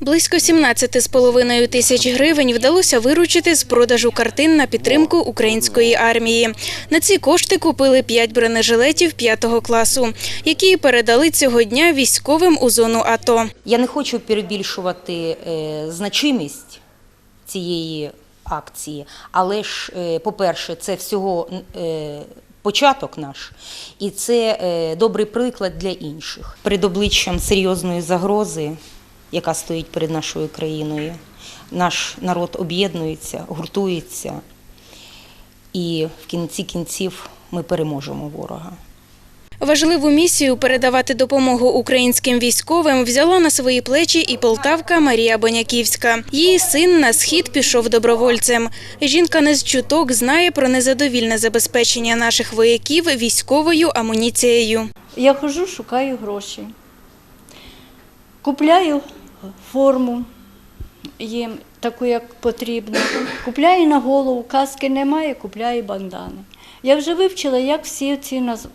Близько 17,5 тисяч гривень вдалося виручити з продажу картин на підтримку української армії. На ці кошти купили 5 бронежилетів 5 класу, які передали цього дня військовим у зону АТО. Я не хочу перебільшувати е, значимість цієї акції, але ж, е, по-перше, це всього е, початок наш, і це добрий приклад для інших. Перед обличчям серйозної загрози, яка стоїть перед нашою країною, наш народ об'єднується, гуртується, і в кінці кінців ми переможемо ворога. Важливу місію передавати допомогу українським військовим взяла на свої плечі і полтавка Марія Боняківська. Її син на схід пішов добровольцем. Жінка не з чуток знає про незадовільне забезпечення наших вояків військовою амуніцією. Я хожу, шукаю гроші. Купляю форму їм таку, як потрібно. Купляю на голову, каски немає, купляю бандани. Я вже вивчила, як всі ці наз...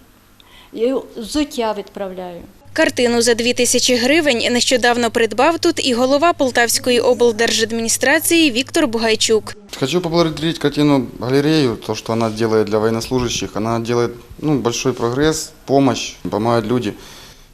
Я взуття відправляю. Картину за дві тисячі гривень нещодавно придбав тут і голова Полтавської облдержадміністрації Віктор Бугайчук. Хочу поблагодарить картину галерею, то, что она делает для военнослужащих. Она делает ну, большой прогресс, помощь, помогают люди.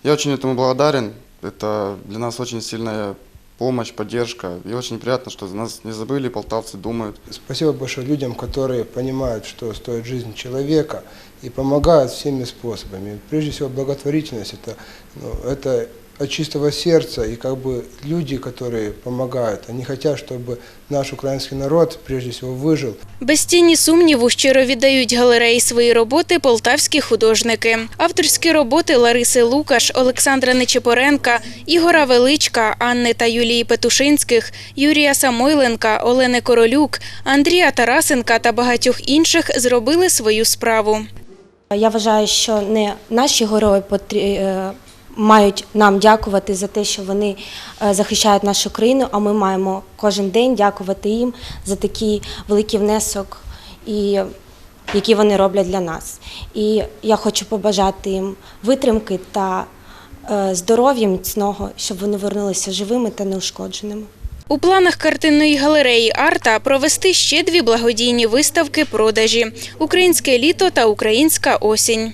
Я очень этому благодарен. Это для нас очень сильная помощь, поддержка. И очень приятно, что нас не забыли, полтавцы думают. Спасибо большое людям, которые понимают, что стоит жизнь человека и помогают всеми способами. Прежде всего, благотворительность это, ну, это от чистого сердца, и как бы люди, которые помогают, они хотят, чтобы наш украинский народ прежде всего выжил. Без тіні сумніву щиро віддають галереї свої роботи полтавські художники. Авторські роботи Лариси Лукаш, Олександра Нечепоренка, Ігора Величка, Анни та Юлії Петушинських, Юрія Самойленка, Олени Королюк, Андрія Тарасенка та багатьох інших зробили свою справу. Я вважаю, що не наші герої потрі- е, мають нам дякувати за те, що вони е, захищають нашу країну, а ми маємо кожен день дякувати їм за такий великий внесок, і, який вони роблять для нас. І я хочу побажати їм витримки та е, здоров'я міцного, щоб вони вернулися живими та неушкодженими. У планах картинної галереї Арта провести ще дві благодійні виставки продажі Українське літо та Українська осінь.